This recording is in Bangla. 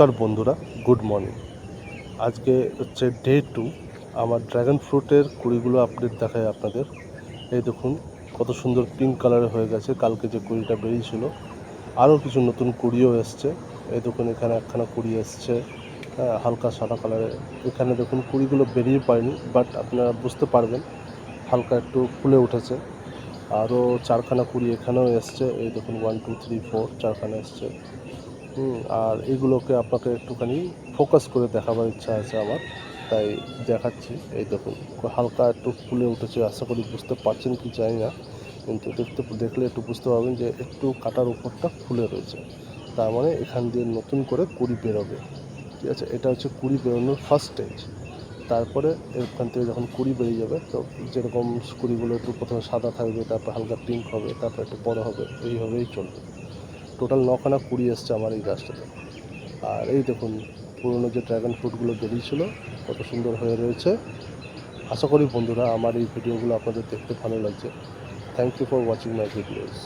নমস্কার বন্ধুরা গুড মর্নিং আজকে হচ্ছে ডে টু আমার ড্র্যাগন ফ্রুটের কুড়িগুলো আপডেট দেখায় আপনাদের। এই দেখুন, কত সুন্দর পিঙ্ক কালারের হয়ে গেছে, কালকে যে কুড়িটা বেরিয়েছিল। আরও কিছু নতুন কুড়িও এসছে। এই দেখুন, এখানে একখানা কুড়ি এসছে হ্যাঁ হালকা সাদা কালারের এখানে দেখুন, কুড়িগুলো বেরিয়ে পায়নি বাট আপনারা বুঝতে পারবেন, হালকা একটু ফুলে উঠেছে। আরও চারখানা কুড়ি এখানেও এসছে, এই দেখুন ওয়ান টু থ্রি ফোর চারখানা এসছে। আর এগুলোকে আপনাকে একটুখানি ফোকাস করে দেখাবার ইচ্ছা আছে আমার। তাই দেখাচ্ছি। এই দেখুন, হালকা একটু ফুলে উঠেছে। আশা করি বুঝতে পারছেন কি জানি না, কিন্তু দেখতে, দেখলে একটু বুঝতে পারবেন যে একটু কাটার উপরটা ফুলে রয়েছে। তার মানে এখান দিয়ে নতুন করে কুড়ি বেরোবে। ঠিক আছে? এটা হচ্ছে কুড়ি বেরোনোর ফার্স্ট স্টেজ তারপরে এখান থেকে যখন কুড়ি বেরিয়ে যাবে, তো যেরকম কুড়িগুলো একটু প্রথমে সাদা থাকবে, তারপর হালকা পিঙ্ক হবে, তারপর একটু বড় হবে এইভাবেই চলবে। টোটাল নখানা কুড়ি এসছে আমার এই গাছটাতে। আর এই দেখুন, পুরনো যে ড্রাগন ফ্রুটগুলো বেরিয়েছিল, কত সুন্দর হয়ে রয়েছে। আশা করি বন্ধুরা, আমার এই ভিডিওগুলো আপনাদের দেখতে ভালো লাগছে। Thank you for watching my videos